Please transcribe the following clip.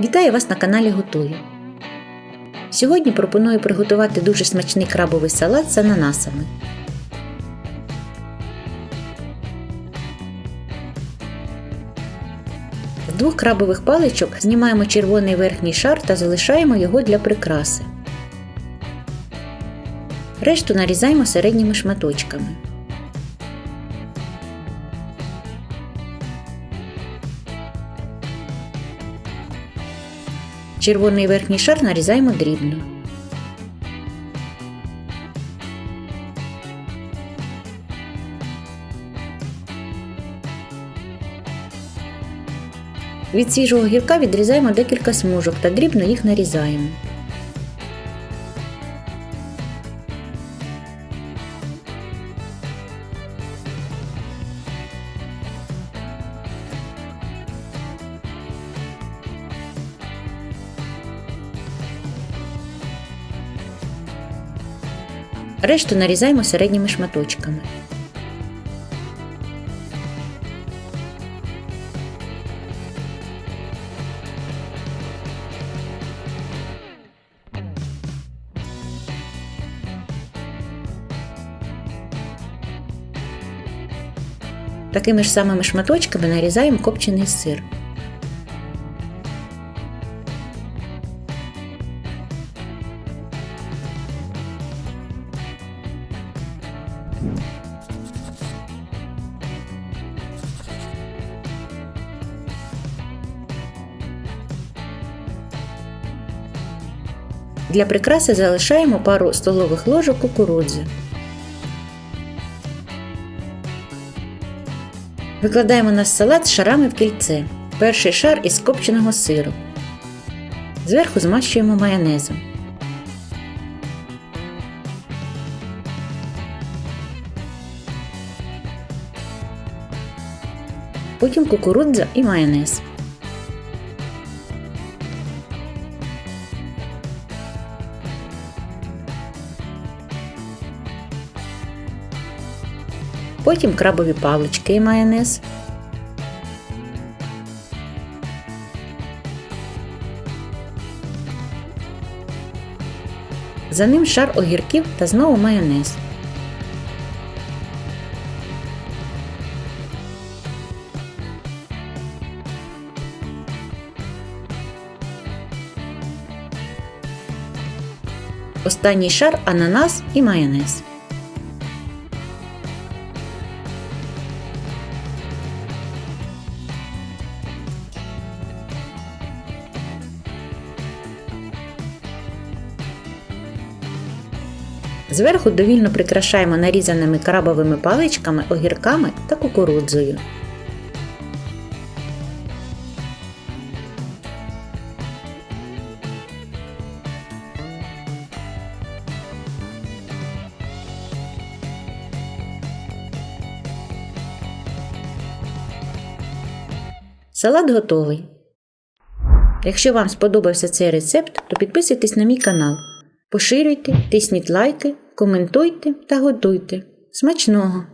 Вітаю вас на каналі Готую. Сьогодні пропоную приготувати дуже смачний крабовий салат з ананасами. З двох крабових паличок знімаємо червоний верхній шар та залишаємо його для прикраси. Решту нарізаємо середніми шматочками. Червоний верхній шар нарізаємо дрібно. Від свіжого гірка відрізаємо декілька смужок та дрібно їх нарізаємо. Решту нарізаємо середніми шматочками. Такими ж самими шматочками нарізаємо копчений сир. Для прикраси залишаємо пару столових ложок кукурудзи. Викладаємо на салат шарами в кільце. Перший шар із копченого сиру. Зверху змащуємо майонезом. Потім кукурудза і майонез. Потім крабові палички і майонез. За ним шар огірків та знову майонез. Останній шар ананас і майонез. Зверху довільно прикрашаємо нарізаними крабовими паличками, огірками та кукурудзою. Салат готовий. Якщо вам сподобався цей рецепт, то підписуйтесь на мій канал. Поширюйте, тисніть лайки, коментуйте та готуйте. Смачного!